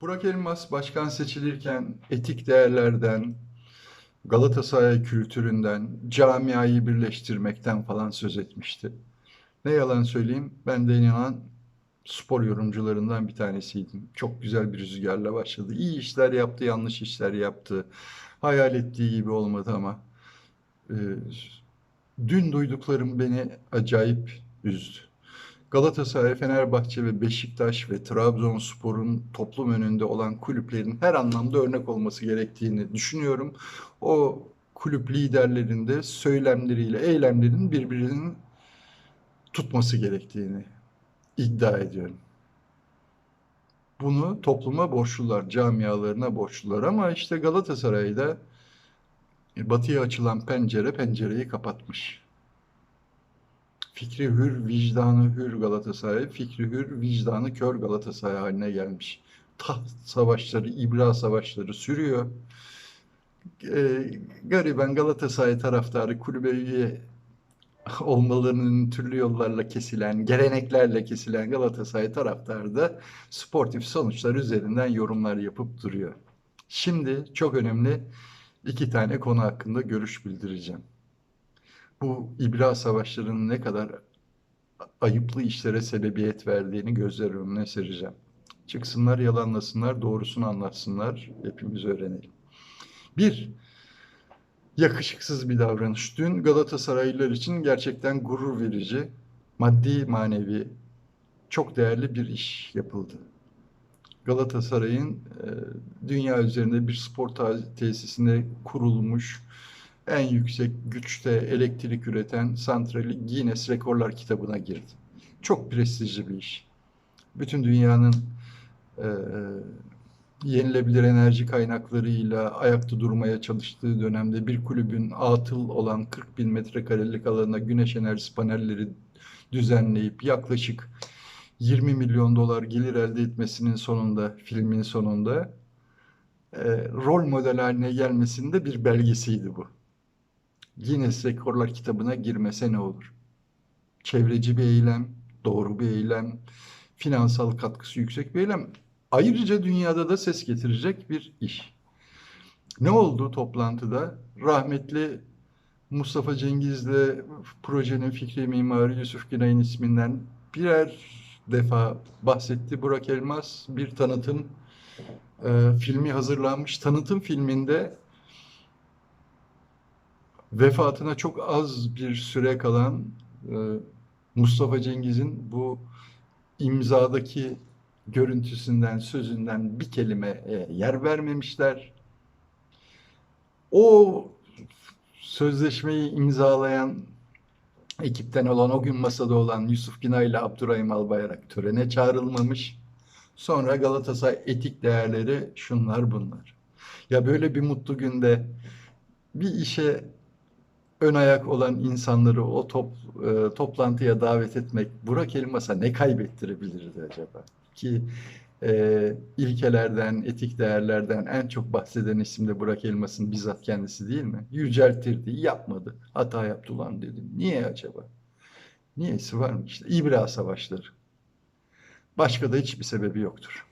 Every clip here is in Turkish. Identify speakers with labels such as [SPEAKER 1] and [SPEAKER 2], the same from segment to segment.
[SPEAKER 1] Burak Elmas başkan seçilirken etik değerlerden, Galatasaray kültüründen, camiayı birleştirmekten falan söz etmişti. Ne yalan söyleyeyim, ben de inanan spor yorumcularından bir tanesiydim. Çok güzel bir rüzgarla başladı. İyi işler yaptı, yanlış işler yaptı. Hayal ettiği gibi olmadı ama e, dün duyduklarım beni acayip üzdü. Galatasaray, Fenerbahçe ve Beşiktaş ve Trabzonspor'un toplum önünde olan kulüplerin her anlamda örnek olması gerektiğini düşünüyorum. O kulüp liderlerinde söylemleriyle eylemlerin birbirinin tutması gerektiğini iddia ediyorum. Bunu topluma borçlular, camialarına borçlular ama işte Galatasaray'da batıya açılan pencere pencereyi kapatmış. Fikri hür, vicdanı hür Galatasaray, fikri hür, vicdanı kör Galatasaray haline gelmiş. Taht savaşları, ibra savaşları sürüyor. Ee, gariben Galatasaray taraftarı kulübe olmalarının türlü yollarla kesilen, geleneklerle kesilen Galatasaray taraftarı da sportif sonuçlar üzerinden yorumlar yapıp duruyor. Şimdi çok önemli iki tane konu hakkında görüş bildireceğim. Bu ibra savaşlarının ne kadar ayıplı işlere sebebiyet verdiğini gözler önüne sereceğim. Çıksınlar yalanlasınlar, doğrusunu anlatsınlar, hepimiz öğrenelim. Bir, yakışıksız bir davranış. Dün Galatasaraylılar için gerçekten gurur verici, maddi manevi çok değerli bir iş yapıldı. Galatasaray'ın e, dünya üzerinde bir spor tesisinde kurulmuş en yüksek güçte elektrik üreten santrali Guinness Rekorlar kitabına girdi. Çok prestijli bir iş. Bütün dünyanın e, yenilebilir enerji kaynaklarıyla ayakta durmaya çalıştığı dönemde bir kulübün atıl olan 40 bin metrekarelik alana güneş enerjisi panelleri düzenleyip yaklaşık 20 milyon dolar gelir elde etmesinin sonunda, filmin sonunda e, rol model haline gelmesinde bir belgesiydi bu. Guinness Rekorlar kitabına girmese ne olur? Çevreci bir eylem, doğru bir eylem, finansal katkısı yüksek bir eylem. Ayrıca dünyada da ses getirecek bir iş. Ne oldu toplantıda? Rahmetli Mustafa Cengiz'le projenin fikri mimarı Yusuf Günay'ın isminden birer defa bahsetti Burak Elmas. Bir tanıtım e, filmi hazırlanmış. Tanıtım filminde vefatına çok az bir süre kalan e, Mustafa Cengiz'in bu imzadaki görüntüsünden, sözünden bir kelime e, yer vermemişler. O sözleşmeyi imzalayan ekipten olan o gün masada olan Yusuf Günay ile Abdurrahim Albayrak törene çağrılmamış. Sonra Galatasaray etik değerleri şunlar bunlar. Ya böyle bir mutlu günde bir işe ön ayak olan insanları o top, e, toplantıya davet etmek Burak Elmas'a ne kaybettirebilirdi acaba? Ki e, ilkelerden, etik değerlerden en çok bahseden isim de Burak Elmas'ın bizzat kendisi değil mi? Yüceltirdi, yapmadı. Hata yaptı ulan dedim. Niye acaba? Niyesi var mı? İşte İbra savaşları. Başka da hiçbir sebebi yoktur.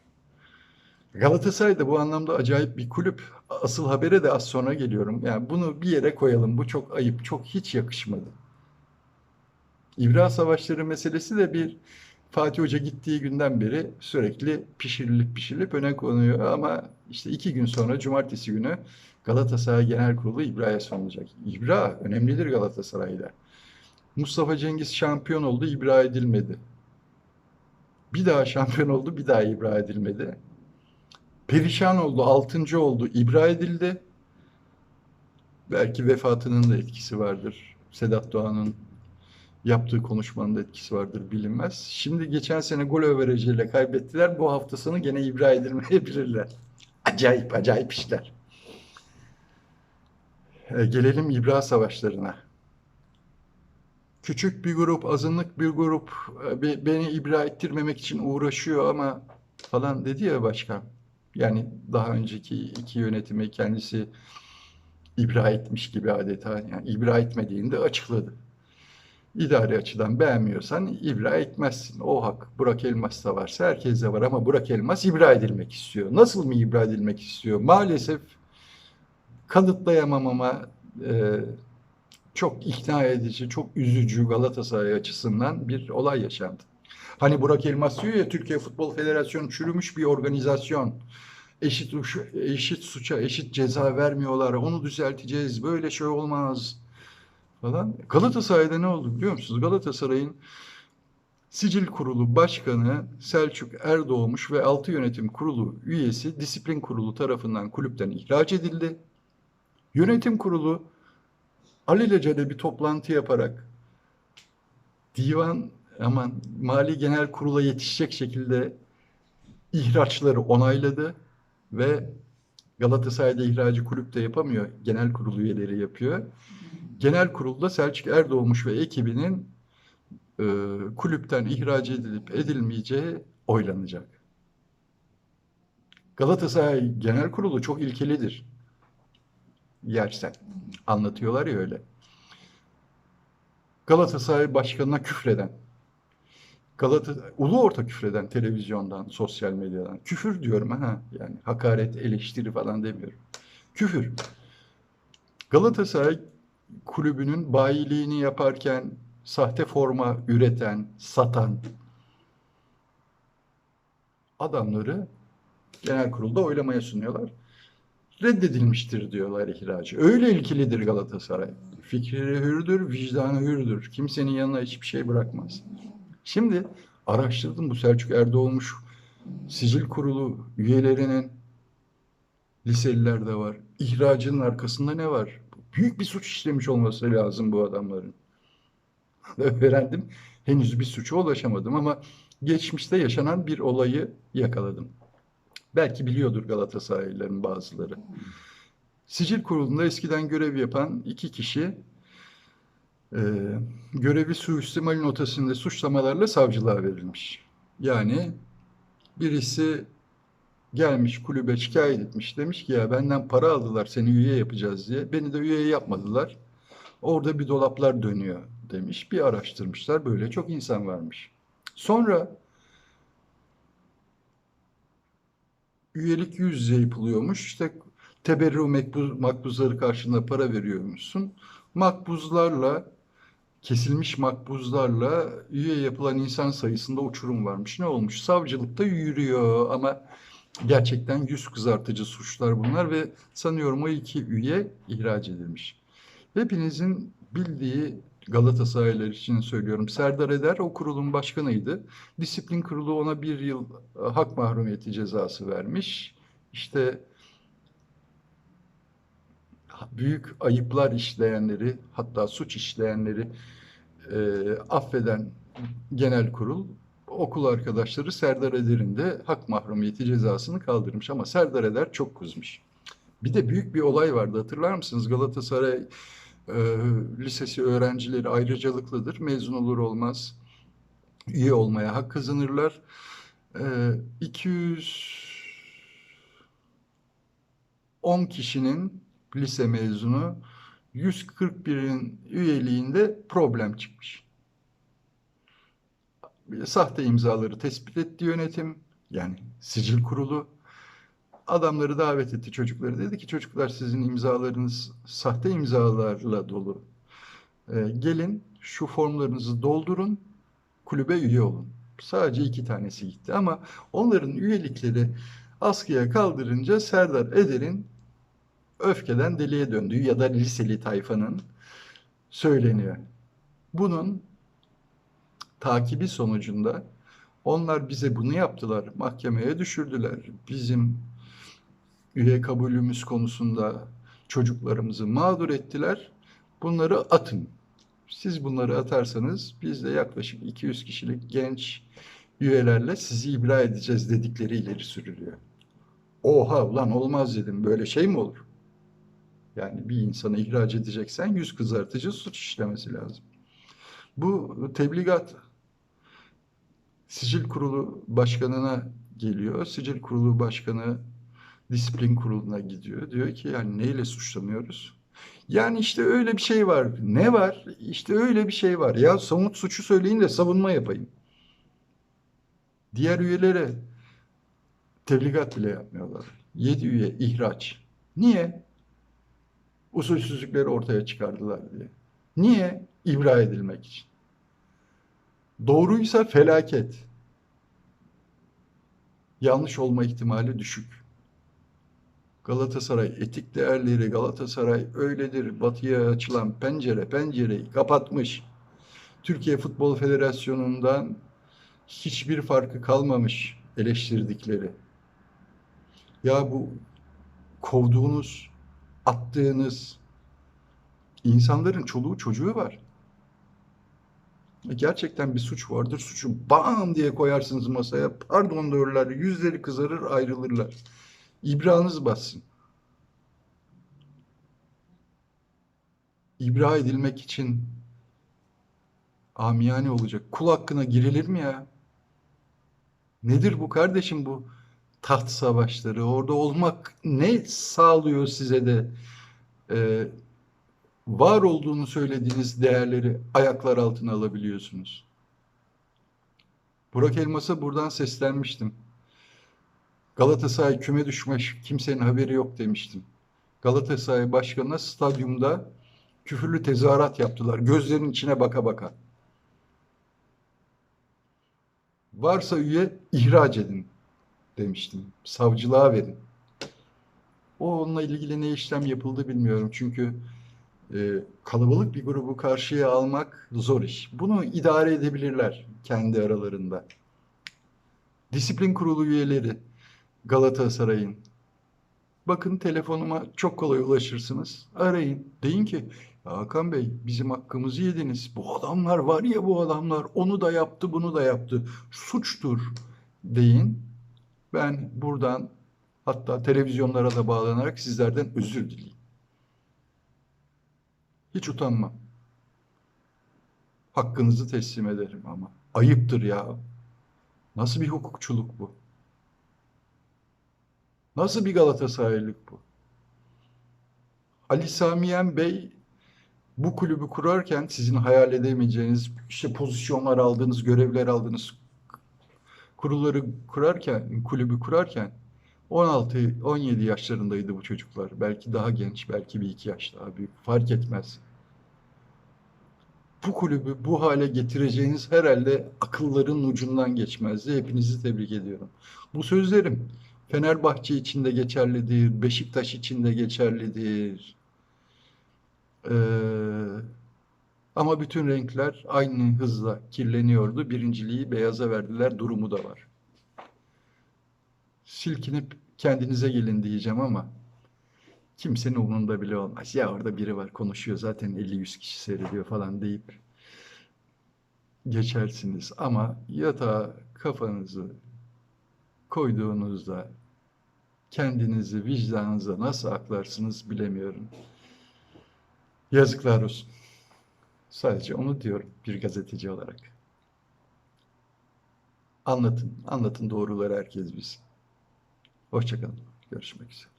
[SPEAKER 1] Galatasaray da bu anlamda acayip bir kulüp. Asıl habere de az sonra geliyorum. Yani bunu bir yere koyalım. Bu çok ayıp, çok hiç yakışmadı. İbra savaşları meselesi de bir Fatih Hoca gittiği günden beri sürekli pişirilip pişirilip öne konuyor. Ama işte iki gün sonra cumartesi günü Galatasaray Genel Kurulu İbra'ya sunulacak. İbra önemlidir Galatasaray'da. Mustafa Cengiz şampiyon oldu, İbra edilmedi. Bir daha şampiyon oldu, bir daha İbra edilmedi. Perişan oldu, altıncı oldu, İbra edildi. Belki vefatının da etkisi vardır. Sedat Doğan'ın yaptığı konuşmanın da etkisi vardır bilinmez. Şimdi geçen sene gol averajıyla kaybettiler. Bu haftasını gene ibra edilmeyebilirler. Acayip acayip işler. E, gelelim ibra savaşlarına. Küçük bir grup, azınlık bir grup e, be- beni ibra ettirmemek için uğraşıyor ama falan dedi ya başkan. Yani daha önceki iki yönetimi kendisi ibra etmiş gibi adeta. Yani ibra etmediğini de açıkladı. idari açıdan beğenmiyorsan ibra etmezsin. O hak Burak Elmas'ta varsa herkeste var ama Burak Elmas ibra edilmek istiyor. Nasıl mı ibra edilmek istiyor? Maalesef kanıtlayamam ama e, çok ikna edici, çok üzücü Galatasaray açısından bir olay yaşandı. Hani Burak Elmas diyor ya Türkiye Futbol Federasyonu çürümüş bir organizasyon. Eşit, eşit suça eşit ceza vermiyorlar. Onu düzelteceğiz. Böyle şey olmaz falan. Galatasaray'da ne oldu biliyor musunuz? Galatasaray'ın Sicil Kurulu Başkanı Selçuk Erdoğmuş ve altı yönetim kurulu üyesi disiplin kurulu tarafından kulüpten ihraç edildi. Yönetim kurulu alelacele bir toplantı yaparak divan aman mali genel kurula yetişecek şekilde ihraçları onayladı ve Galatasaray'da ihracı kulüp de yapamıyor. Genel kurulu üyeleri yapıyor. Genel kurulda Selçuk Erdoğmuş ve ekibinin e, kulüpten ihraç edilip edilmeyeceği oylanacak. Galatasaray Genel Kurulu çok ilkelidir. Yersen. Anlatıyorlar ya öyle. Galatasaray başkanına küfreden, Galata ulu orta küfreden televizyondan, sosyal medyadan. Küfür diyorum ha. Yani hakaret, eleştiri falan demiyorum. Küfür. Galatasaray kulübünün bayiliğini yaparken sahte forma üreten, satan adamları genel kurulda oylamaya sunuyorlar. Reddedilmiştir diyorlar ihracı. Öyle ilkilidir Galatasaray. Fikri hürdür, vicdanı hürdür. Kimsenin yanına hiçbir şey bırakmaz. Şimdi araştırdım bu Selçuk Erdoğmuş sicil kurulu üyelerinin liseliler de var. İhracının arkasında ne var? Büyük bir suç işlemiş olması lazım bu adamların. Öğrendim. Henüz bir suça ulaşamadım ama geçmişte yaşanan bir olayı yakaladım. Belki biliyordur Galatasaraylıların bazıları. Sicil kurulunda eskiden görev yapan iki kişi e, görevi suistimal notasında suçlamalarla savcılığa verilmiş. Yani birisi gelmiş kulübe şikayet etmiş. Demiş ki ya benden para aldılar seni üye yapacağız diye. Beni de üye yapmadılar. Orada bir dolaplar dönüyor demiş. Bir araştırmışlar. Böyle çok insan varmış. Sonra üyelik yüz yüze yapılıyormuş. İşte teberru makbuzları karşılığında para veriyormuşsun. Makbuzlarla kesilmiş makbuzlarla üye yapılan insan sayısında uçurum varmış. Ne olmuş? Savcılıkta yürüyor ama gerçekten yüz kızartıcı suçlar bunlar ve sanıyorum o iki üye ihraç edilmiş. Hepinizin bildiği Galatasaraylılar için söylüyorum. Serdar Eder o kurulun başkanıydı. Disiplin kurulu ona bir yıl hak mahrumiyeti cezası vermiş. İşte büyük ayıplar işleyenleri hatta suç işleyenleri e, affeden genel kurul okul arkadaşları Serdar Eder'in de hak mahrumiyeti cezasını kaldırmış ama Serdar Eder çok kızmış. Bir de büyük bir olay vardı hatırlar mısınız? Galatasaray e, lisesi öğrencileri ayrıcalıklıdır. Mezun olur olmaz üye olmaya hak kazanırlar. E, 210 kişinin lise mezunu 141'in üyeliğinde problem çıkmış. Sahte imzaları tespit etti yönetim. Yani sicil kurulu. Adamları davet etti çocukları. Dedi ki çocuklar sizin imzalarınız sahte imzalarla dolu. Ee, gelin şu formlarınızı doldurun. Kulübe üye olun. Sadece iki tanesi gitti ama onların üyelikleri askıya kaldırınca Serdar Eder'in öfkeden deliye döndüğü ya da liseli tayfanın söyleniyor. Bunun takibi sonucunda onlar bize bunu yaptılar, mahkemeye düşürdüler. Bizim üye kabulümüz konusunda çocuklarımızı mağdur ettiler. Bunları atın. Siz bunları atarsanız biz de yaklaşık 200 kişilik genç üyelerle sizi ibra edeceğiz dedikleri ileri sürülüyor. Oha ulan olmaz dedim. Böyle şey mi olur? Yani bir insanı ihraç edeceksen yüz kızartıcı suç işlemesi lazım. Bu tebligat Sicil Kurulu Başkanı'na geliyor. Sicil Kurulu Başkanı disiplin kuruluna gidiyor. Diyor ki yani neyle suçlanıyoruz? Yani işte öyle bir şey var. Ne var? İşte öyle bir şey var. Ya somut suçu söyleyin de savunma yapayım. Diğer üyelere tebligat bile yapmıyorlar. Yedi üye ihraç. Niye? Usulsüzlükleri ortaya çıkardılar diye. Niye? İbra edilmek için. Doğruysa felaket. Yanlış olma ihtimali düşük. Galatasaray etik değerleri, Galatasaray öyledir. Batıya açılan pencere, pencereyi kapatmış. Türkiye Futbol Federasyonu'ndan hiçbir farkı kalmamış eleştirdikleri. Ya bu kovduğunuz, attığınız insanların çoluğu çocuğu var. Gerçekten bir suç vardır. Suçu bam diye koyarsınız masaya. Pardon derler. Yüzleri kızarır ayrılırlar. İbranız bassın. İbra edilmek için amiyane olacak. Kul hakkına girilir mi ya? Nedir bu kardeşim bu taht savaşları? Orada olmak ne sağlıyor size de e, var olduğunu söylediğiniz değerleri ayaklar altına alabiliyorsunuz? Burak Elmas'a buradan seslenmiştim. Galatasaray küme düşmüş, kimsenin haberi yok demiştim. Galatasaray başkanına stadyumda küfürlü tezahürat yaptılar. Gözlerinin içine baka baka. Varsa üye ihraç edin demiştim. Savcılığa verin. O onunla ilgili ne işlem yapıldı bilmiyorum. Çünkü e, kalabalık bir grubu karşıya almak zor iş. Bunu idare edebilirler kendi aralarında. Disiplin kurulu üyeleri Galatasaray'ın. Bakın telefonuma çok kolay ulaşırsınız. Arayın. Deyin ki Hakan Bey bizim hakkımızı yediniz. Bu adamlar var ya bu adamlar onu da yaptı bunu da yaptı. Suçtur deyin. Ben buradan hatta televizyonlara da bağlanarak sizlerden özür dileyim. Hiç utanmam. Hakkınızı teslim ederim ama. Ayıptır ya. Nasıl bir hukukçuluk bu? Nasıl bir Galatasaraylılık bu? Ali Samiyen Bey bu kulübü kurarken sizin hayal edemeyeceğiniz işte pozisyonlar aldığınız, görevler aldığınız kurulları kurarken, kulübü kurarken 16-17 yaşlarındaydı bu çocuklar. Belki daha genç, belki bir iki yaş daha büyük. Fark etmez. Bu kulübü bu hale getireceğiniz herhalde akılların ucundan geçmezdi. Hepinizi tebrik ediyorum. Bu sözlerim Fenerbahçe için de geçerlidir, Beşiktaş için de geçerlidir. Ee, ama bütün renkler aynı hızla kirleniyordu. Birinciliği beyaza verdiler, durumu da var. Silkinip kendinize gelin diyeceğim ama kimsenin umurunda bile olmaz. Ya orada biri var konuşuyor zaten 50-100 kişi seyrediyor falan deyip geçersiniz. Ama yatağa kafanızı koyduğunuzda kendinizi vicdanınıza nasıl aklarsınız bilemiyorum. Yazıklar olsun. Sadece onu diyorum bir gazeteci olarak. Anlatın, anlatın doğruları herkes bilsin. Hoşçakalın. Görüşmek üzere.